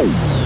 네,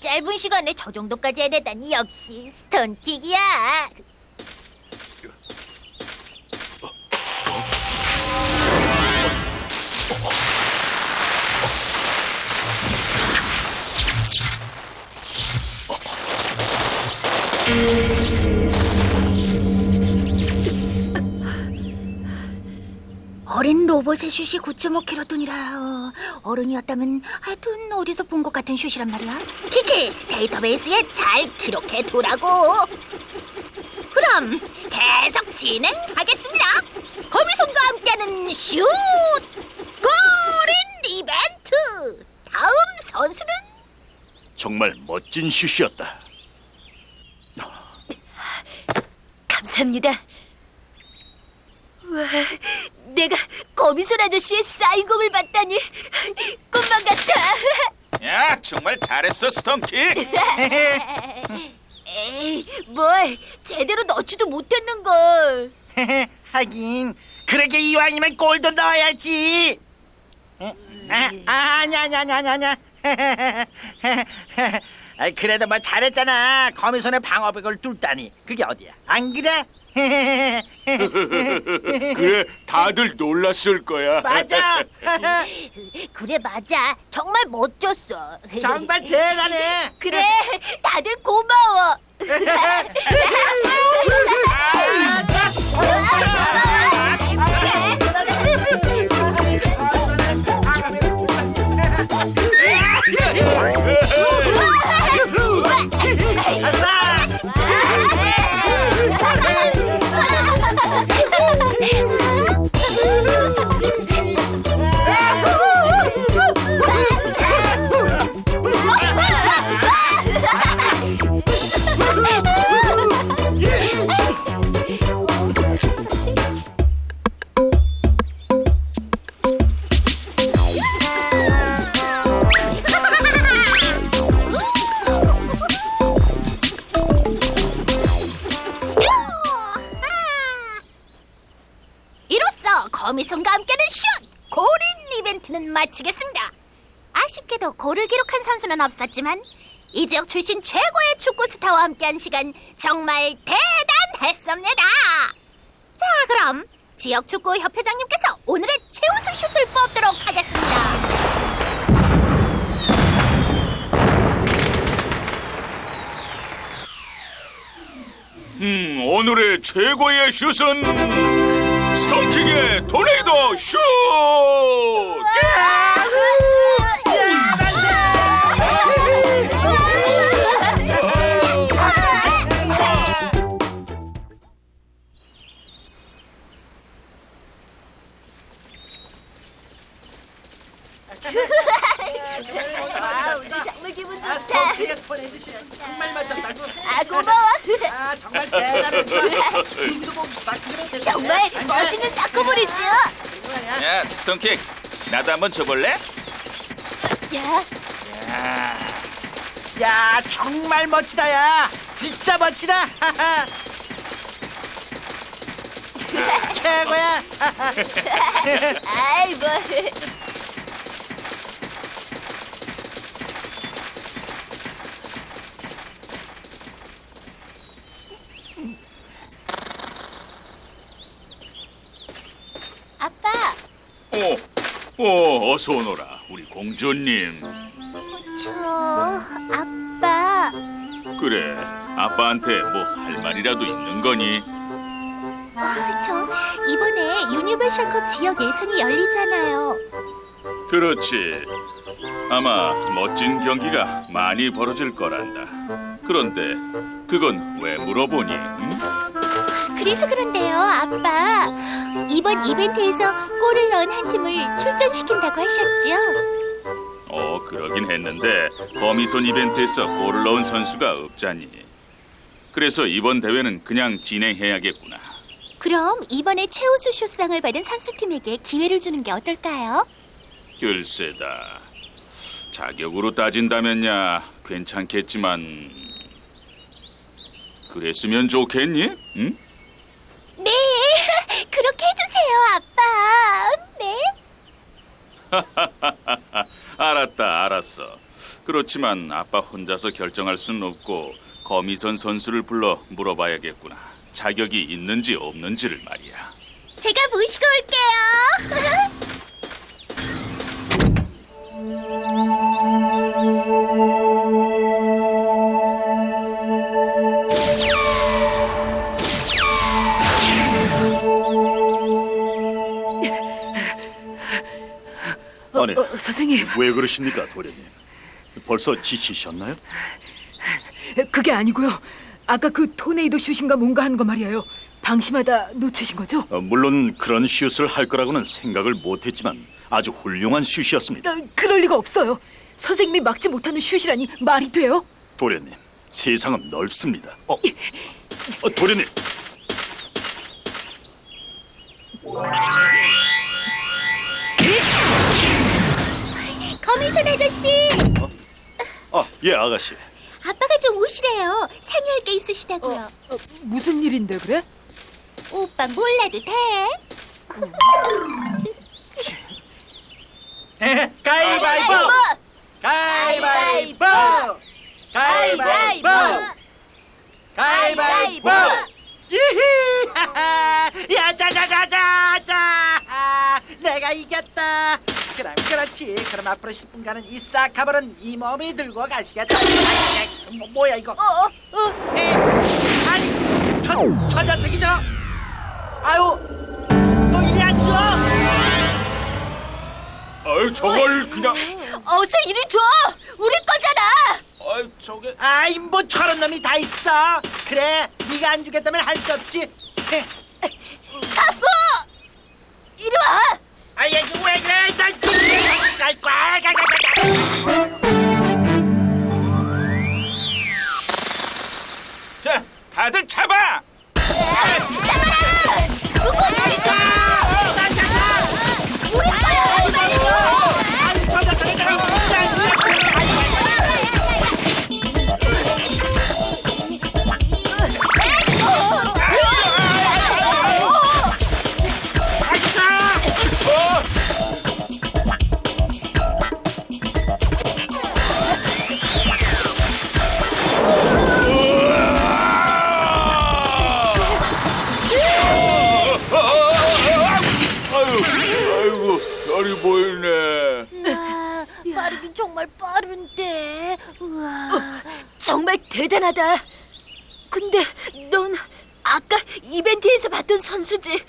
짧은 시간에 저 정도까지 해내다니 역시 스톤킥이야. 로봇의 슛이 9.5kg돈이라 어른이었다면 하여튼 어디서 본 것 같은 슛이란 말이야. 키키 데이터베이스에 잘 기록해 두라고. 그럼 계속 진행하겠습니다. 거미손과 함께하는 슛 골인 이벤트. 다음 선수는 정말 멋진 슛이었다. 감사합니다. 와, 내가 거미손 아저씨의 사인공을 봤다니 꿈만 같아. 야 정말 잘했어 스톰키. 에이, 뭘 제대로 넣지도 못했는 걸. 하긴 그러게 이왕이면 골도 넣어야지. 에? 아, 아 아냐 아냐 아냐 아냐, 아냐. 아, 그래도 뭐 잘했잖아. 거미손의 방어벽을 뚫다니 그게 어디야? 안 그래? 그래, 다들 놀랐을 거야. 맞아. 그래 맞아. 정말 멋졌어. 정말 대단해. 그래, 다들 고마워. 이 슛 골인 이벤트는 마치겠습니다. 아쉽게도 골을 기록한 선수는 없었지만 이 지역 출신 최고의 축구 스타와 함께한 시간 정말 대단했습니다. 자, 그럼 지역 축구 협회장님께서 오늘의 최우수 슛을 뽑도록 하겠습니다. 음, 오늘의 최고의 슛은 스톰킹의 토네이도 슛! 아, 오늘 정말 기분 아, 좋다. 정말 맞았다고. 아, 고마워. 아 정말 대단했어. 누구도 못 바뀌는 정말 멋있는 사커볼이죠. 야 스톰키 나도 한번 줘볼래? 야, 야 정말 멋지다 야 진짜 멋지다 최고야 아이 뭐. 아빠, 어, 어, 어서 오너라, 우리 공주님. 저 아빠 그래, 아빠한테 뭐 할 말이라도 있는 거니? 어, 저 이번에 유니버셜컵 지역 예선이 열리잖아요. 그렇지. 아마 멋진 경기가 많이 벌어질 거란다. 그런데 그건 왜 물어보니? 응? 그래서 그런데 요, 아빠. 이번 이벤트에서 골을 넣은 한 팀을 출전시킨다고 하셨죠? 어, 그러긴 했는데 거미손 이벤트에서 골을 넣은 선수가 없자니. 그래서 이번 대회는 그냥 진행해야겠구나. 그럼 이번에 최우수 슛상을 받은 선수팀에게 기회를 주는 게 어떨까요? 글쎄다. 자격으로 따진다면야 괜찮겠지만 그랬으면 좋겠니? 응? 네, 그렇게 해주세요, 아빠. 네. 알았다, 알았어. 그렇지만 아빠 혼자서 결정할 수는 없고 거미선 선수를 불러 물어봐야겠구나. 자격이 있는지 없는지를 말이야. 제가 모시고 올게요. 아니, 어, 선생님, 왜 그러십니까, 도련님? 벌써 지치셨나요? 그게 아니고요. 아까 그 토네이도 슛인가 뭔가 하는 거 말이에요. 방심하다 놓치신 거죠? 어, 물론 그런 슛을 할 거라고는 생각을 못했지만 아주 훌륭한 슛이었습니다. 어, 그럴 리가 없어요. 선생님이 막지 못하는 슛이라니 말이 돼요? 도련님, 세상은 넓습니다. 어, 어 도련님, 거미선 아저씨, 아, 예, 아가씨. 아빠가 좀 오시래요. 상의할 게 있으시다고요. 어, 무슨 일인데 그래? 오빠 몰라도 돼. 가위바위보! 가위바위보! 가위바위보! 가위바위보! 이히! 하하! 야, 자자자자자! 내가 이겼다. 그럼 그렇지. 그럼 앞으로 10분간은 이 싹가버는 이 몸이 들고 가시겠다. 아이, 뭐, 뭐야 이거? 어, 어, 에, 아니, 저, 저 녀석이죠? 아유, 너 이리 앉아. 아유, 저걸 그냥 어서 이리 줘. 우리 거잖아. 아유, 저게 아이 뭐 저런 놈이 다 있어 그래 네가 안 주겠다면 할 수 없지 헤. 가포. 이리 와. 아이 이거 왜 그래 난 지금 갈 거야 가, 가, 가, 가. 자, 빠르긴 정말 빠른데. 우와. 정말 대단하다. 근데 넌 아까 이벤트에서 봤던 선수지.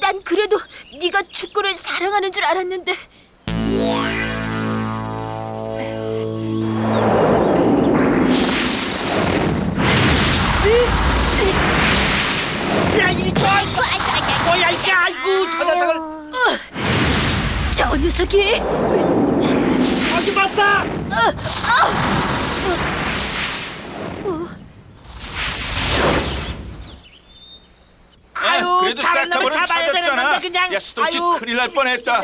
난 그래도 네가 축구를 사랑하는 줄 알았는데. 야 이리 줘 뭐야 이게 아이고 저 녀석을 저 녀석이 어디 봤어 아유, 그래도 다른 놈을 싹가버는 잡아야 찾았잖아. 그냥. 야, 아유. 큰일 날 뻔했다.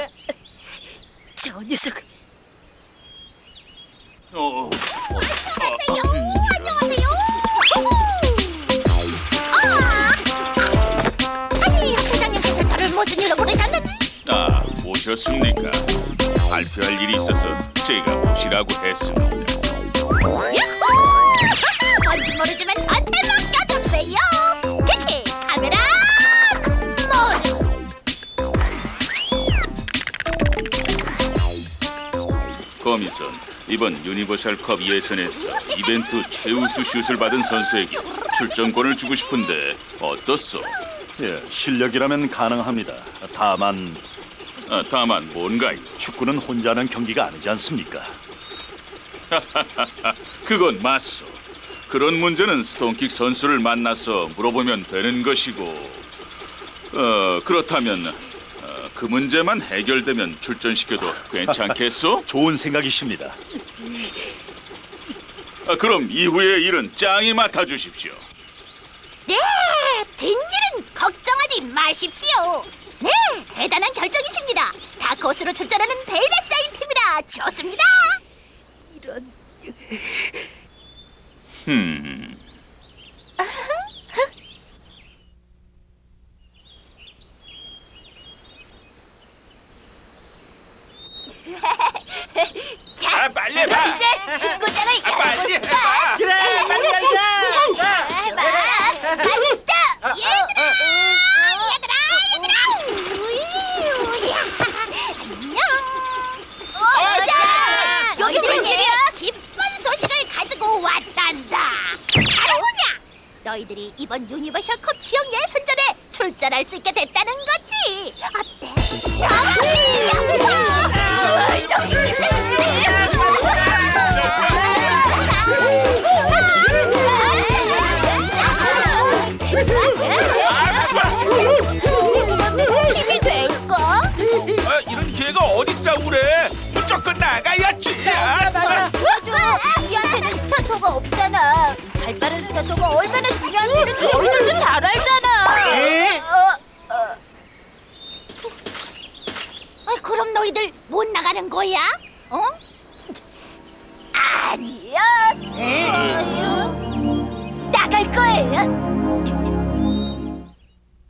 저 녀석 어, 안녕하세요. 아니, 회장님께서 저를 무슨 일로 부르셨는지. 아, 오셨습니까? 발표할 일이 있어서 제가 오시라고 했습니다. 야호! 뭔지 모르지만 저한테 맡겨줬어요. 키키, 카메라, 모드. 거미선 이번 유니버셜 컵 예선에서 이벤트 최우수 슛을 받은 선수에게 출전권을 주고 싶은데 어떻소? 예, 실력이라면 가능합니다. 다만 아, 다만 뭔가 축구는 혼자 하는 경기가 아니지 않습니까? 그건 맞소. 그런 문제는 스톤킥 선수를 만나서 물어보면 되는 것이고, 어 그렇다면 어, 그 문제만 해결되면 출전시켜도 괜찮겠소? 좋은 생각이십니다. 아, 그럼 이후의 일은 짱이 맡아주십시오. 네, 뒷일은 걱정하지 마십시오. 네, 대단한 결정이십니다. 다크호스로 출전하는 벨벳사인 팀이라 좋습니다. 음, 자, 아, 빨리 해봐. 이제 축구장을 빨리 열어볼까? 해봐. 그래 빨리 열자 좋아, 알겠다. 얘들아, 얘들아, 얘들아. 우이, 안녕. 어, 자, 너희들은 기쁜 소식을 가지고 왔단다. 바로 뭐냐? 너희들이 이번 유니버셜컵 지역 예선전에 출전할 수 있게 됐다는 거지. 어때? 정신이야. 이렇게 힘이 될까? 아, 이런 기회가 어딨다고 그래? 무조건 나가야지. 아, 참. 우리한테는 스타터가 없잖아. 발빠른 스타터가 얼마나 중요한지는 너희들도 잘 알잖아. 어, 어. 아, 그럼 너희들 못 나가는 거야? 어? 아니야. 어, 나갈 거예요.